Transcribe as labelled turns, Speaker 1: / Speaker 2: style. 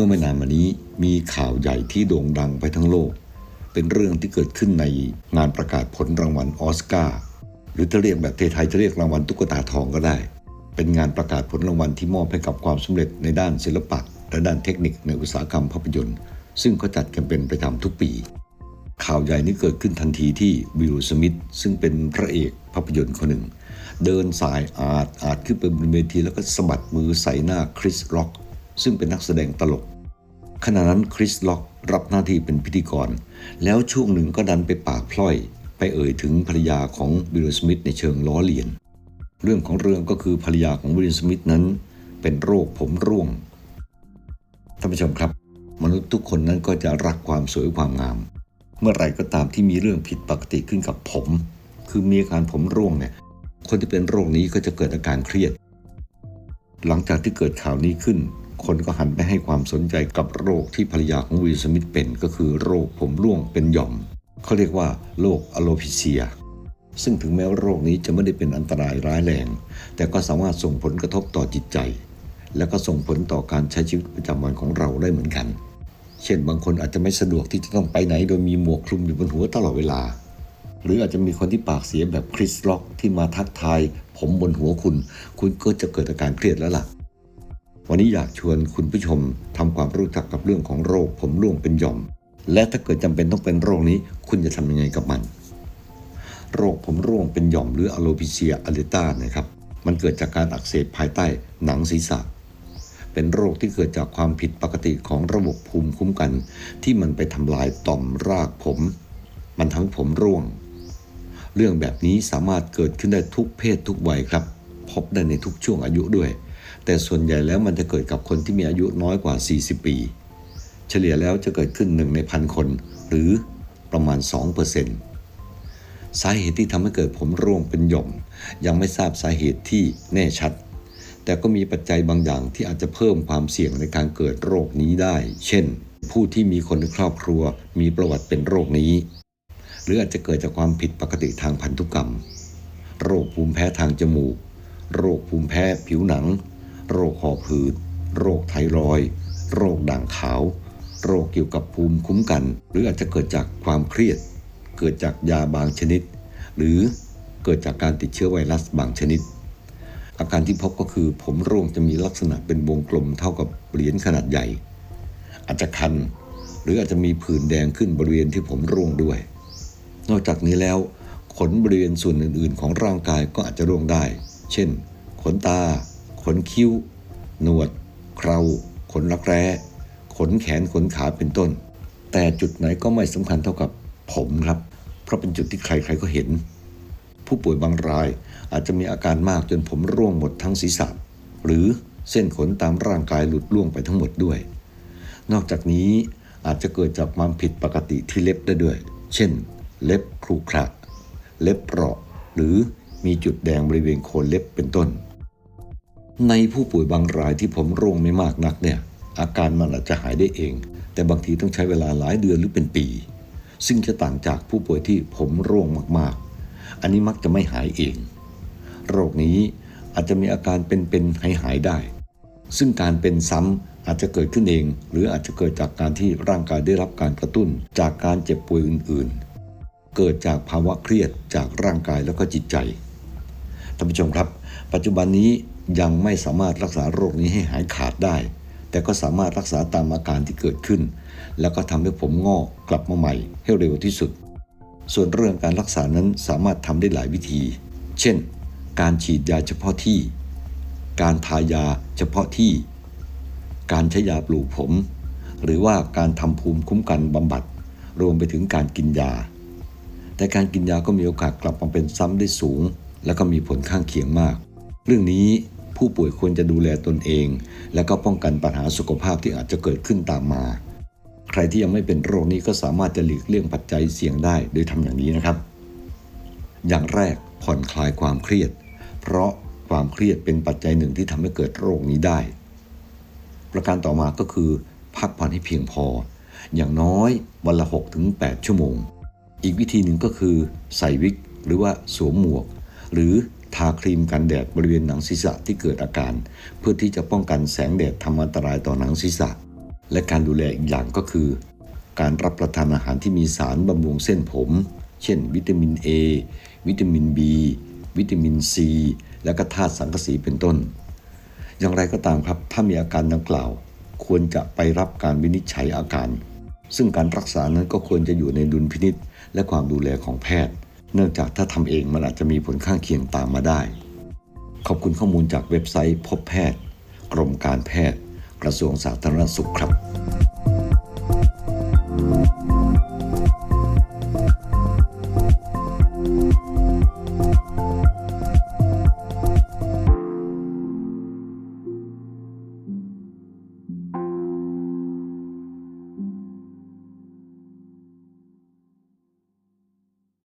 Speaker 1: มื่อไม่นานมานี้มีข่าวใหญ่ที่โด่งดังไปทั้งโลก เป็นเรื่องที่เกิดขึ้นในงานประกาศผลรางวัลออสการ์หรือจะเรียกแบบไทยๆจะเรียกรางวัลตุ๊กตาทองก็ได้ เป็นงานประกาศผลรางวัลที่มอบให้กับความสำเร็จในด้านศิลปะ และด้านเทคนิคในอุตสาหกรรมภาพยนตร์ ซึ่งเขาจัดกันเป็นประจำทุกปี ข่าวใหญ่นี้เกิดขึ้นทันทีที่วิลสมิธซึ่งเป็นพระเอกภาพยนตร์คนหนึ่ง เดินสายอาดอาดขึ้นไปบนเวทีแล้วก็สะบัดมือใส่หน้าคริสร็อก ซึ่งเป็นนักแสดงตลก ขณะนั้นคริสล็อกรับหน้าที่เป็นพิธีกร แล้วช่วงหนึ่งก็ดันไปปากพล่อย ไปเอ่ยถึงภรรยาของวิลสมิธในเชิงล้อเลียน เรื่องของเรื่องก็คือภรรยาของวิลสมิธนั้น เป็นโรคผมร่วงท่านผู้ชมครับ มนุษย์ทุกคนนั้นก็จะรักความสวยความงาม เมื่อไหร่ก็ตามที่มีเรื่องผิดปกติขึ้นกับผม คือมีอาการผมร่วงเนี่ยคนที่เป็นโรคนี้ก็จะเกิดอาการเครียด หลังจากที่เกิดข่าวนี้ขึ้น คนก็หันไปให้ความสนใจกับโรคที่ภรรยาของวิลสมิธเป็น ก็คือโรคผมร่วงเป็นหย่อม เขาเรียกว่าโรคอโลพิเซีย ซึ่งถึงแม้ว่าโรคนี้จะไม่ได้เป็นอันตรายร้ายแรง แต่ก็สามารถส่งผลกระทบต่อจิตใจ และก็ส่งผลต่อการใช้ชีวิตประจำวันของเราได้เหมือนกัน เช่นบางคนอาจจะไม่สะดวกที่จะต้องไปไหน โดยมีหมวกคลุมอยู่บนหัวตลอดเวลา หรืออาจจะมีคนที่ปากเสียแบบคริสล็อกที่มาทักทายผมบนหัวคุณ คุณก็จะเกิดอาการเครียดแล้วล่ะ วันนี้อยากชวนคุณผู้ชมทำความรู้จักกับเรื่องของโรคผมร่วงเป็นหย่อม และถ้าเกิดจำเป็นต้องเป็นโรคนี้ คุณจะทำยังไงกับมัน โรคผมร่วงเป็นหย่อมหรืออโลพิเซียอเลต้านะครับ มันเกิดจากการอักเสบภายใต้หนังศีรษะ เป็นโรคที่เกิดจากความผิดปกติของระบบภูมิคุ้มกัน ที่มันไปทำลายต่อมรากผม มันทำให้ผมร่วง เรื่องแบบนี้สามารถเกิดขึ้นได้ทุกเพศทุกวัยครับ พบได้ในทุกช่วงอายุด้วย แต่ส่วนใหญ่แล้วมันจะเกิดกับคนที่มีอายุน้อยกว่า 40 ปี เฉลี่ยแล้วจะเกิดขึ้นหนึ่งในพันคน หรือประมาณ 2%สาเหตุที่ทำให้เกิดผมร่วงเป็นหย่อม ยังไม่ทราบสาเหตุที่แน่ชัด แต่ก็มีปัจจัยบางอย่างที่อาจจะเพิ่มความเสี่ยงในการเกิดโรคนี้ได้ เช่น ผู้ที่มีคนในครอบครัวมีประวัติเป็นโรคนี้ หรืออาจจะเกิดจากความผิดปกติทางพันธุกรรม โรคภูมิแพ้ทางจมูก โรคภูมิแพ้ผิวหนัง โรคหอบหืด โรคไทรอย โรคด่างขาว โรคเกี่ยวกับภูมิคุ้มกัน หรืออาจจะเกิดจากความเครียด เกิดจากยาบางชนิด หรือเกิดจากการติดเชื้อไวรัสบางชนิด อาการที่พบก็คือผมร่วงจะมีลักษณะเป็นวงกลมเท่ากับเหรียญขนาดใหญ่ อาจจะคัน หรืออาจจะมีผื่นแดงขึ้นบริเวณที่ผมร่วงด้วย นอกจากนี้แล้วขนบริเวณส่วนอื่น ๆ ของร่างกายก็อาจจะร่วงได้ เช่น ขนตา ขนคิ้ว หนวด เครา ขนรักแร้ ขนแขนขนขาเป็นต้น แต่จุดไหนก็ไม่สำคัญเท่ากับผมครับ เพราะเป็นจุดที่ใครๆก็เห็น ผู้ป่วยบางรายอาจจะมีอาการมากจนผมร่วงหมดทั้งศีรษะ หรือเส้นขนตามร่างกายหลุดร่วงไปทั้งหมดด้วย นอกจากนี้อาจจะเกิดจากความผิดปกติที่เล็บได้ด้วย เช่น เล็บครุขระ เล็บเปราะ หรือมีจุดแดงบริเวณโคนเล็บเป็นต้น ในผู้ป่วยบางรายที่ผมร่วงไม่มากนักเนี่ยอาการมันอาจจะหายได้เอง แต่บางทีต้องใช้เวลาหลายเดือนหรือเป็นปี ซึ่งจะต่างจากผู้ป่วยที่ผมร่วงมากๆ อันนี้มักจะไม่หายเอง โรคนี้อาจจะมีอาการเป็นๆหายหายได้ ซึ่งการเป็นซ้ำอาจจะเกิดขึ้นเอง หรืออาจจะเกิดจากการที่ร่างกายได้รับการกระตุ้นจากการเจ็บป่วยอื่นๆ เกิดจากภาวะเครียดจากร่างกายแล้วก็จิตใจท่านผู้ชมครับ ปัจจุบันนี้ ยังไม่สามารถรักษาโรคนี้ให้หายขาดได้ แต่ก็สามารถรักษาตามอาการที่เกิดขึ้น แล้วก็ทำให้ผมงอกกลับมาใหม่ให้เร็วที่สุด ส่วนเรื่องการรักษานั้นสามารถทำได้หลายวิธี เช่น การฉีดยาเฉพาะที่ การทายาเฉพาะที่ การใช้ยาปลูกผม หรือว่าการทำภูมิคุ้มกันบำบัด รวมไปถึงการกินยา แต่การกินยาก็มีโอกาสกลับมาเป็นซ้ำได้สูง และก็มีผลข้างเคียงมาก เรื่องนี้ ผู้ป่วยควรจะดูแลตนเอง และก็ป้องกันปัญหาสุขภาพที่อาจจะเกิดขึ้นตามมา ใครที่ยังไม่เป็นโรคนี้ก็สามารถจะหลีกเลี่ยงปัจจัยเสี่ยงได้โดยทำอย่างนี้นะครับ อย่างแรกผ่อนคลายความเครียด เพราะความเครียดเป็นปัจจัยหนึ่งที่ทำให้เกิดโรคนี้ได้ ประการต่อมาก็คือ พักผ่อนให้เพียงพอ อย่างน้อยวันละ6ถึง8ชั่วโมง อีกวิธีหนึ่งก็คือ ใส่วิกหรือว่าสวมหมวก หรือ ทาครีมกันแดดบริเวณหนังศีรษะที่เกิดอาการ เพื่อที่จะป้องกันแสงแดดทำอันตรายต่อหนังศีรษะ และการดูแลอีกอย่างก็คือ การรับประทานอาหารที่มีสารบำรุงเส้นผม เช่น วิตามิน A วิตามิน B วิตามิน C และก็ธาตุสังกะสีเป็นต้น อย่างไรก็ตามครับถ้ามีอาการดังกล่าว ควรจะไปรับการวินิจฉัยอาการ ซึ่งการรักษานั้นก็ควรจะอยู่ในดุลพินิษและความดูแลของแพทย์ เนื่องจากถ้าทำเองมันอาจจะมีผลข้างเคียงตามมาได้ ขอบคุณข้อมูลจากเว็บไซต์พบแพทย์ กรมการแพทย์ กระทรวงสาธารณสุขครับ